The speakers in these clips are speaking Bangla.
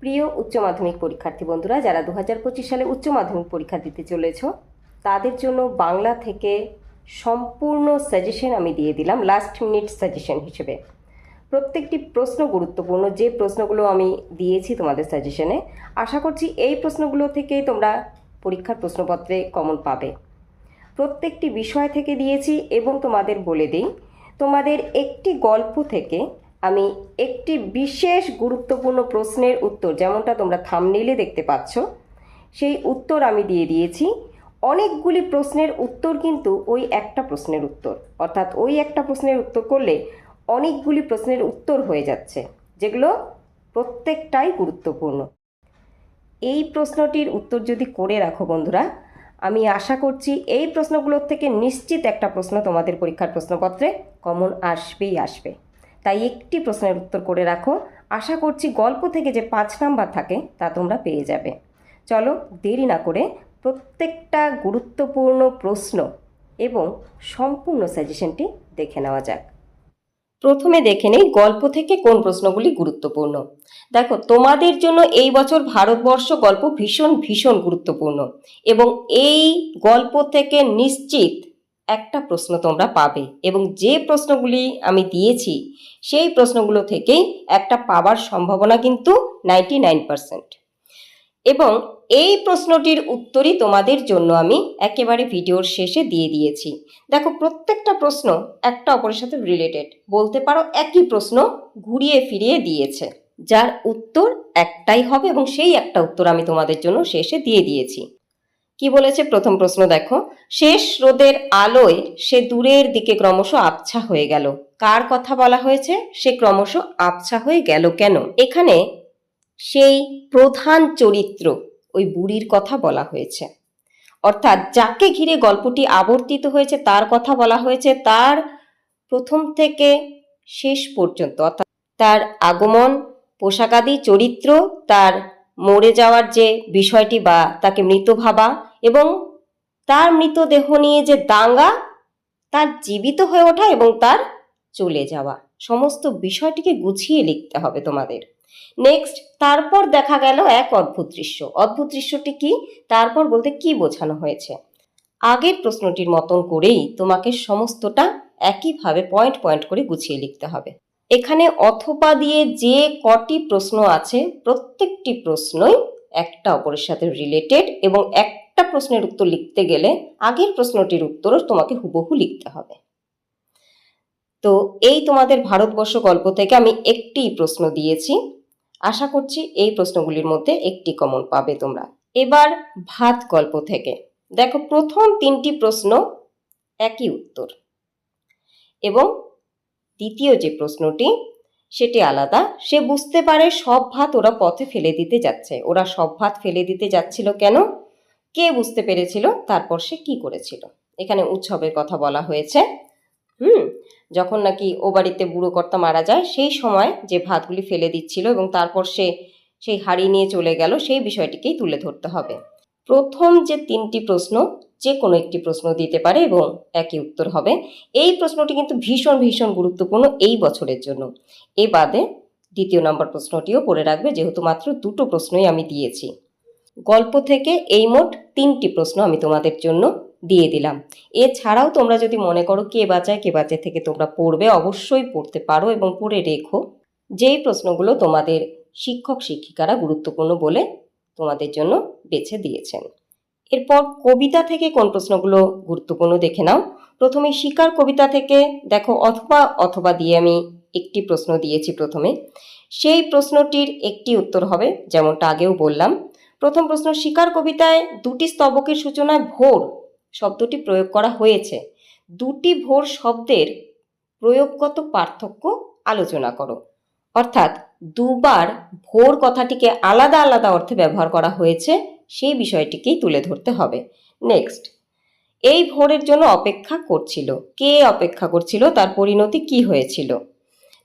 প্রিয় উচ্চ মাধ্যমিক পরীক্ষার্থী বন্ধুরা, যারা দু হাজার পঁচিশ সালে উচ্চ মাধ্যমিক পরীক্ষা দিতে চলেছ, তাদের জন্য বাংলা থেকে সম্পূর্ণ সাজেশন আমি দিয়ে দিলাম লাস্ট মিনিট সাজেশন হিসেবে। প্রত্যেকটি প্রশ্ন গুরুত্বপূর্ণ, যে প্রশ্নগুলো আমি দিয়েছি তোমাদের সাজেশনে আশা করছি এই প্রশ্নগুলো থেকেই তোমরা পরীক্ষার প্রশ্নপত্রে কমন পাবে। প্রত্যেকটি বিষয় থেকে দিয়েছি এবং তোমাদের বলে দিই, তোমাদের একটি গল্প থেকে আমি একটি বিশেষ গুরুত্বপূর্ণ প্রশ্নের উত্তর, যেমনটা তোমরা থামনেইলে দেখতে পাচ্ছ, সেই উত্তর আমি দিয়ে দিয়েছি। অনেকগুলি প্রশ্নের উত্তর কিন্তু ওই একটা প্রশ্নের উত্তর, অর্থাৎ ওই একটা প্রশ্নের উত্তর করলে অনেকগুলি প্রশ্নের উত্তর হয়ে যাচ্ছে, যেগুলো প্রত্যেকটাই গুরুত্বপূর্ণ। এই প্রশ্নটির উত্তর যদি করে রাখো বন্ধুরা, আমি আশা করছি এই প্রশ্নগুলোর থেকে নিশ্চিত একটা প্রশ্ন তোমাদের পরীক্ষার প্রশ্নপত্রে কমন আসবেই আসবে। তাই একটি প্রশ্নের উত্তর করে রাখো। আশা করছি গল্প থেকে যে পাঁচ নাম্বার থাকে, তা তোমরা পেয়ে যাবে। চলো দেরি না করে প্রত্যেকটা গুরুত্বপূর্ণ প্রশ্ন এবং সম্পূর্ণ সাজেশনটি দেখে নেওয়া যাক। প্রথমে দেখে নেই গল্প থেকে কোন প্রশ্নগুলি গুরুত্বপূর্ণ। দেখো, তোমাদের জন্য এই বছর ভারতবর্ষ গল্প ভীষণ ভীষণ গুরুত্বপূর্ণ এবং এই গল্প থেকে নিশ্চিত একটা প্রশ্ন তোমরা পাবে এবং যে প্রশ্নগুলি আমি দিয়েছি, সেই প্রশ্নগুলো থেকেই একটা পাওয়ার সম্ভাবনা কিন্তু নাইনটি নাইন পারসেন্ট। এবং এই প্রশ্নটির উত্তরই তোমাদের জন্য আমি একেবারে ভিডিওর শেষে দিয়ে দিয়েছি। দেখো, প্রত্যেকটা প্রশ্ন একটা অপরের সাথে রিলেটেড বলতে পারো একই প্রশ্ন ঘুরিয়ে ফিরিয়ে দিয়েছে। যার উত্তর একটাই হবে এবং সেই একটা উত্তর আমি তোমাদের জন্য শেষে দিয়ে দিয়েছি। কি বলেছে? প্রথম প্রশ্ন দেখো। শেষ রোদের আলোয় সে দূরের দিকে ক্রমশ আবছা হয়ে গেল। কার কথা বলা হয়েছে? সে ক্রমশ আবছা হয়ে গেল কেন? এখানে সেই প্রধান চরিত্র ওই বুড়ির কথা বলা হয়েছে। অর্থাৎ যাকে ঘিরে গল্পটি আবর্তিত হয়েছে, তার কথা বলা হয়েছে, তার প্রথম থেকে শেষ পর্যন্ত, অর্থাৎ তার আগমন, পোশাকাদি, চরিত্র, তার মরে যাওয়ার যে বিষয়টি বা তাকে মৃত ভাবা এবং তার মৃতদেহ নিয়ে যে দাঙ্গা, তার জীবিত হয়ে ওঠা এবং তার চলে যাওয়া। সমস্ত বিষয়টিকে গুছিয়ে লিখতে হবে তোমাদের। নেক্সট তারপর দেখা গেল এক অদ্ভুত দৃশ্য। অদ্ভুত দৃশ্যটি কি? তারপর বলতে কি বোঝানো হয়েছে? আগের প্রশ্নটির মতন করেই তোমাকে সমস্তটা একইভাবে পয়েন্ট পয়েন্ট করে গুছিয়ে লিখতে হবে। এখানে অথবা দিয়ে যে কটি প্রশ্ন আছে, প্রত্যেকটি প্রশ্নই একটা অপরের সাথে রিলেটেড এবং একটা প্রশ্নের উত্তর লিখতে গেলে আগের প্রশ্নটির উত্তরও তোমাকে হুবহু লিখতে হবে। তো এই তোমাদের ভারতবর্ষ গল্প থেকে আমি একটি প্রশ্ন দিয়েছি। আশা করছি এই প্রশ্নগুলির মধ্যে একটি কমন পাবে তোমরা। এবার ভাত গল্প থেকে। দেখো, প্রথম তিনটি প্রশ্ন একই উত্তর। এবং দ্বিতীয় যে প্রশ্নটি, সেটি আলাদা। সে বুঝতে পারে সব ভাত ওরা পথে ফেলে দিতে যাচ্ছে। ওরা সব ভাত ফেলে দিতে যাচ্ছিল কেন? কে বুঝতে পেরেছিল, তারপর সে কি করেছিল? এখানে উৎসবের কথা বলা হয়েছে। হুম, যখন নাকি ও বাড়িতে বুড়ো কর্তা মারা যায়, সেই সময় যে ভাতগুলি ফেলে দিচ্ছিল এবং তারপর সে সেই হাড়ি নিয়ে চলে গেল, সেই বিষয়টিকেই তুলে ধরতে হবে। প্রথম যে তিনটি প্রশ্ন, যে কোনো একটি প্রশ্ন দিতে পারে এবং একই উত্তর হবে। এই প্রশ্নটি কিন্তু ভীষণ ভীষণ গুরুত্বপূর্ণ এই বছরের জন্য। এ বাদে দ্বিতীয় নম্বর প্রশ্নটিও করে রাখবে, যেহেতু মাত্র দুটো প্রশ্নই আমি দিয়েছি। গল্প থেকে এই মোট তিনটি প্রশ্ন আমি তোমাদের জন্য দিয়ে দিলাম। এছাড়াও তোমরা যদি মনে করো কে বাঁচায় কে বাঁচায় থেকে তোমরা পড়বে, অবশ্যই পড়তে পারো এবং পড়ে রেখো। যেই প্রশ্নগুলো তোমাদের শিক্ষক, শিক্ষিকারা গুরুত্বপূর্ণ বলে তোমাদের জন্য বেছে দিয়েছেন। এরপর কবিতা থেকে কোন প্রশ্নগুলো গুরুত্বপূর্ণ দেখে নাও। প্রথমে শিকার কবিতা থেকে দেখো, অথবা অথবা দিয়ে আমি একটি প্রশ্ন দিয়েছি প্রথমে। সেই প্রশ্নটির একটি উত্তর হবে, যেমনটা আগেও বললাম। প্রথম প্রশ্ন, শিকার কবিতায় দুটি স্তবকের সূচনায় ভোর শব্দটি প্রয়োগ করা হয়েছে। দুটি ভোর শব্দের প্রয়োগগত পার্থক্য আলোচনা করো। অর্থাৎ দুবার ভোর কথাটিকে আলাদা আলাদা অর্থে ব্যবহার করা হয়েছে, সেই বিষয়টিকেই তুলে ধরতে হবে। নেক্সট, এই ভোরের জন্য অপেক্ষা করছিল। কে অপেক্ষা করছিল? তার পরিণতি কি হয়েছিল?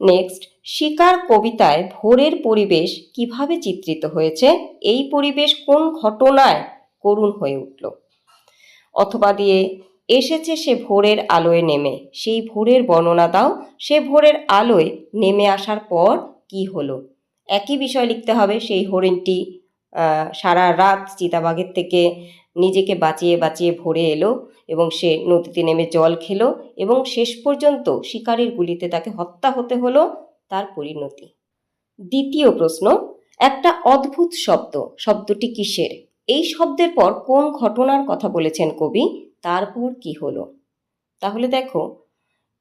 নেক্সট শিকার কবিতায় ভোরের পরিবেশ কীভাবে চিত্রিত হয়েছে? এই পরিবেশ কোন ঘটনায় করুণ হয়ে উঠল? অথবা দিয়ে, এসেছে সে ভোরের আলোয় নেমে, সেই ভোরের বর্ণনা দাও। সে ভোরের আলোয় নেমে আসার পর কি হলো? একই বিষয় লিখতে হবে, সেই হরিণটি সারা রাত চিতাবাঘের থেকে নিজেকে বাঁচিয়ে বাঁচিয়ে ভরে এলো এবং সে নদীতে নেমে জল খেলো এবং শেষ পর্যন্ত শিকারীর গুলিতে তাকে হত্যা হতে হলো। তার পরিণতি। দ্বিতীয় প্রশ্ন, একটা অদ্ভুত শব্দ, শব্দটি কিসের? এই শব্দের পর কোন ঘটনার কথা বলেছেন কবি? তারপর কি হলো? তাহলে দেখো,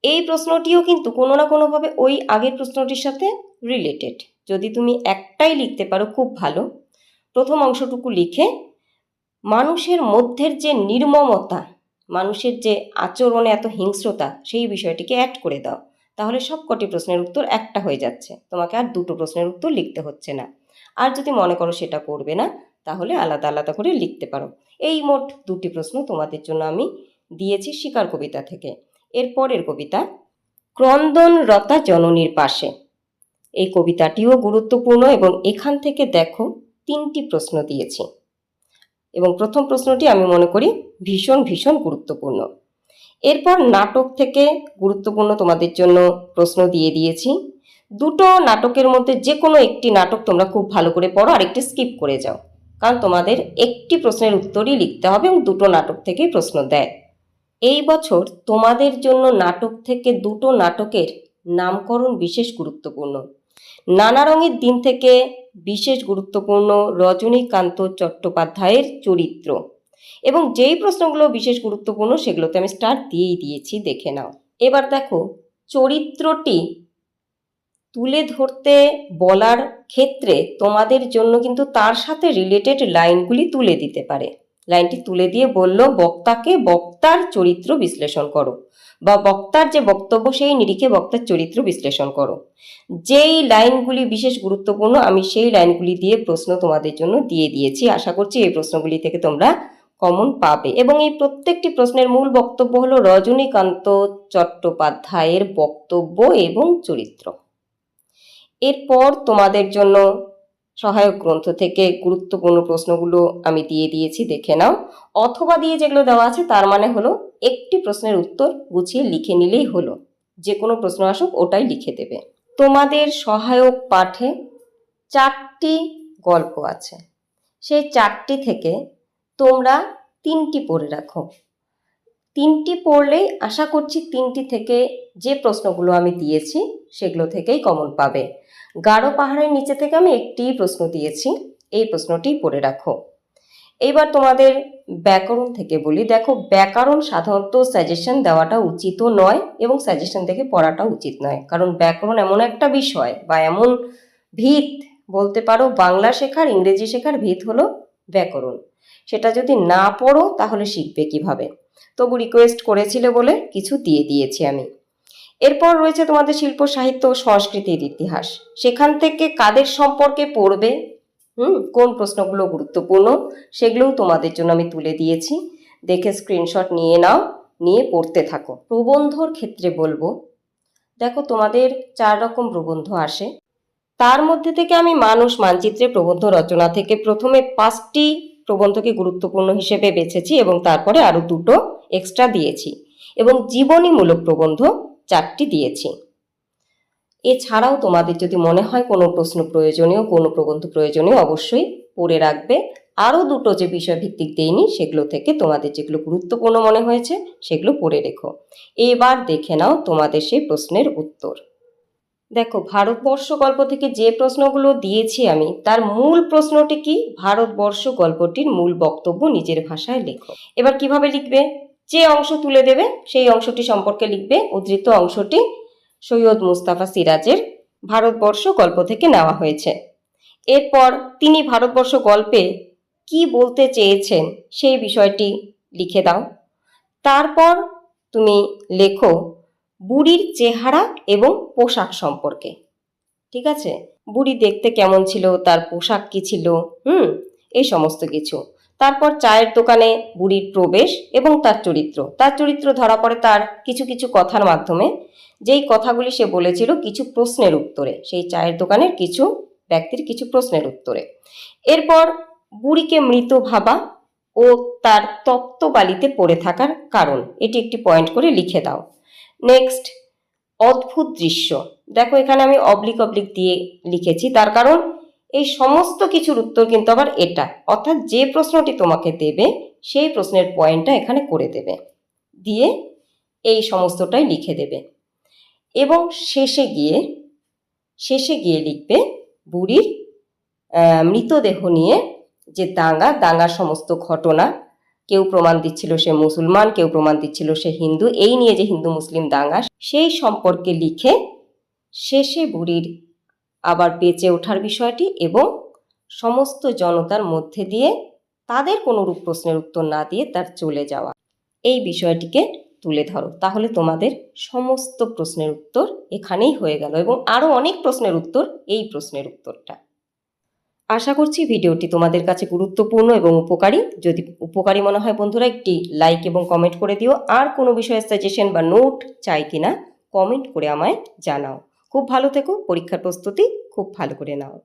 এই প্রশ্নটিও কিন্তু কোনো না কোনোভাবে ওই আগের প্রশ্নটির সাথে রিলেটেড যদি তুমি একটাই লিখতে পারো, খুব ভালো। প্রথম অংশটুকু লিখে, মানুষের মধ্যের যে নির্মমতা, মানুষের যে আচরণে এত হিংস্রতা, সেই বিষয়টিকে অ্যাড করে দাও। তাহলে সব কটি প্রশ্নের উত্তর একটা হয়ে যাচ্ছে। তোমাকে আর দুটো প্রশ্নের উত্তর লিখতে হচ্ছে না। আর যদি মনে করো সেটা করবে না, তাহলে আলাদা আলাদা করে লিখতে পারো। এই মোট দুটি প্রশ্ন তোমাদের জন্য আমি দিয়েছি শিকার কবিতা থেকে। এর পরের কবিতা ক্রন্দনরতা জননীর পাশে। এই কবিতাটিও গুরুত্বপূর্ণ এবং এখান থেকে দেখো তিনটি প্রশ্ন দিয়েছি। এবং প্রথম প্রশ্নটি আমি মনে করি ভীষণ ভীষণ গুরুত্বপূর্ণ। এরপর নাটক থেকে গুরুত্বপূর্ণ তোমাদের জন্য প্রশ্ন দিয়ে দিয়েছি। দুটো নাটকের মধ্যে যে কোনো একটি নাটক তোমরা খুব ভালো করে পড়ো আর একটি স্কিপ করে যাও, কারণ তোমাদের একটি প্রশ্নের উত্তরই লিখতে হবে এবং দুটো নাটক থেকেই প্রশ্ন দেয়। এই বছর তোমাদের জন্য নাটক থেকে দুটো নাটকের নামকরণ বিশেষ গুরুত্বপূর্ণ। নানা রঙের দিন থেকে বিশেষ গুরুত্বপূর্ণ রজনীকান্ত চট্টোপাধ্যায়ের চরিত্র। এবং যেই প্রশ্নগুলো বিশেষ গুরুত্বপূর্ণ সেগুলোতে আমি স্টার দিয়েই দিয়েছি, দেখে নাও। এবার দেখো, চরিত্রটি তুলে ধরতে বলার ক্ষেত্রে তোমাদের জন্য কিন্তু তার সাথে রিলেটেড লাইনগুলি তুলে দিতে পারে। লাইনটি তুলে দিয়ে বলল, বক্তাকে বক্তার চরিত্র বিশ্লেষণ করো বা বক্তার যে বক্তব্য, সেই নিরিখে বক্তার চরিত্র বিশ্লেষণ করো। যেই লাইনগুলি বিশেষ গুরুত্বপূর্ণ, আমি সেই লাইনগুলি দিয়ে প্রশ্ন তোমাদের জন্য দিয়ে দিয়েছি। আশা করছি এই প্রশ্নগুলি থেকে তোমরা কমন পাবে। এবং এই প্রত্যেকটি প্রশ্নের মূল বক্তব্য হলো রজনীকান্ত চট্টোপাধ্যায়ের বক্তব্য এবং চরিত্র। এরপর তোমাদের জন্য সহায়ক গ্রন্থ থেকে গুরুত্বপূর্ণ প্রশ্নগুলো আমি দিয়ে দিয়েছি, দেখে নাও। অথবা দিয়ে যেগুলো দেওয়া আছে, তার মানে হলো একটি প্রশ্নের উত্তর গুছিয়ে লিখে নিলেই হলো। যে কোনো প্রশ্ন আসুক, ওটাই লিখে দেবে। তোমাদের সহায়ক পাঠে চারটি গল্প আছে। সেই চারটি থেকে তোমরা তিনটি পড়ে রাখো। তিনটি পড়লেই আশা করছি তিনটি থেকে যে প্রশ্নগুলো আমি দিয়েছি সেগুলো থেকেই কমন পাবে। গাঢ় পাহাড়ের নিচে থেকে আমি একটিই প্রশ্ন দিয়েছি, এই প্রশ্নটি পড়ে রাখো। এইবার তোমাদের ব্যাকরণ থেকে বলি। দেখো, ব্যাকরণ সাধারণত সাজেশন দেওয়াটা উচিতও নয় এবং সাজেশন থেকে পড়াটা উচিত নয়। কারণ ব্যাকরণ এমন একটা বিষয় বা এমন ভিত, বলতে পারো বাংলা শেখার, ইংরেজি শেখার ভিত হলো ব্যাকরণ। সেটা যদি না পড়ো, তাহলে শিখবে কীভাবে? তবু রিকোয়েস্ট করেছিলে বলে কিছু দিয়ে দিয়েছি আমি। এরপর রয়েছে তোমাদের শিল্প, সাহিত্য ও সংস্কৃতির ইতিহাস। সেখান থেকে কাদের সম্পর্কে পড়বে? হুম, কোন প্রশ্নগুলো গুরুত্বপূর্ণ সেগুলোও তোমাদের জন্য আমি তুলে দিয়েছি। দেখে স্ক্রিনশট নিয়ে নাও, নিয়ে পড়তে থাকো। প্রবন্ধর ক্ষেত্রে বলব, দেখো তোমাদের চার রকম প্রবন্ধ আসে। তার মধ্যে থেকে আমি মানুষ মানচিত্রে প্রবন্ধ রচনা থেকে প্রথমে পাঁচটি প্রবন্ধকে গুরুত্বপূর্ণ হিসেবে বেছেছি এবং তারপরে আরও দুটো এক্সট্রা দিয়েছি এবং জীবনীমূলক প্রবন্ধ চারটি দিয়েছি। এছাড়াও তোমাদের যদি মনে হয় কোনো প্রশ্ন প্রয়োজনীয়, কোনো প্রবন্ধ প্রয়োজনীয়, অবশ্যই পড়ে রাখবে। আরও দুটো যে বিষয়ভিত্তিক দেইনি, সেগুলো থেকে তোমাদের যেগুলো গুরুত্বপূর্ণ মনে হয়েছে, সেগুলো পড়ে রেখো। এবার দেখে নাও তোমাদের সেই প্রশ্নের উত্তর। দেখো, ভারতবর্ষ গল্প থেকে যে প্রশ্নগুলো দিয়েছি আমি, তার মূল প্রশ্নটি কি? ভারতবর্ষ গল্পটির মূল বক্তব্য নিজের ভাষায় লেখো। এবার কীভাবে লিখবে? যে অংশ তুলে দেবে, সেই অংশটি সম্পর্কে লিখবে। উদ্ধৃত অংশটি সৈয়দ মুস্তাফা সিরাজের ভারতবর্ষ গল্প থেকে নেওয়া হয়েছে। এরপর তিনি ভারতবর্ষ গল্পে কি বলতে চেয়েছেন, সেই বিষয়টি লিখে দাও। তারপর তুমি লেখো বুড়ির চেহারা এবং পোশাক সম্পর্কে। ঠিক আছে? বুড়ি দেখতে কেমন ছিল? তার পোশাক কি ছিল? হুম, এই সমস্ত কিছু। তারপর চায়ের দোকানে বুড়ির প্রবেশ এবং তার চরিত্র। তার চরিত্র ধরা পড়ে তার কিছু কিছু কথার মাধ্যমে। যেই কথাগুলি সে বলেছিল কিছু প্রশ্নের উত্তরে। সেই চায়ের দোকানের কিছু ব্যক্তির কিছু প্রশ্নের উত্তরে। এরপর বুড়িকে মৃত ভাবা ও তার তপ্ত বালিতে পড়ে থাকার কারণ। এটি একটি পয়েন্ট করে লিখে দাও। নেক্সট অদ্ভুত দৃশ্য। দেখো, এখানে আমি অবলিক অবলিক দিয়ে লিখেছি। তার কারণ, এই সমস্ত কিছুর উত্তর কিন্তু আবার এটা। অর্থাৎ যে প্রশ্নটি তোমাকে দেবে, সেই প্রশ্নের পয়েন্টটা এখানে করে দেবে। দিয়ে এই সমস্তটাই লিখে দেবে। এবং শেষে গিয়ে শেষে গিয়ে লিখবে বুড়ির মৃতদেহ নিয়ে যে দাঙ্গা, দাঙ্গার সমস্ত ঘটনা। কেউ প্রমাণ দিচ্ছিল সে মুসলমান, কেউ প্রমাণ দিচ্ছিল সে হিন্দু। এই নিয়ে যে হিন্দু মুসলিম দাঙ্গা সেই সম্পর্কে লিখে শেষে বুড়ির আবার বেঁচে ওঠার বিষয়টি এবং সমস্ত জনতার মধ্যে দিয়ে তাদের কোনোরূপ প্রশ্নের উত্তর না দিয়ে তার চলে যাওয়া। এই বিষয়টিকে তুলে ধরো। তাহলে তোমাদের সমস্ত প্রশ্নের উত্তর এখানেই হয়ে গেল এবং আরও অনেক প্রশ্নের উত্তর এই প্রশ্নের উত্তরটা। আশা করছি ভিডিওটি তোমাদের কাছে গুরুত্বপূর্ণ এবং উপকারী। যদি উপকারী মনে হয় বন্ধুরা, একটি লাইক এবং কমেন্ট করে দিও। আর কোনো বিষয়ে সাজেশন বা নোট চাই কিনা কমেন্ট করে আমায় জানাও। খুব ভালো থেকো, পরীক্ষার প্রস্তুতি খুব ভালো করে নাও।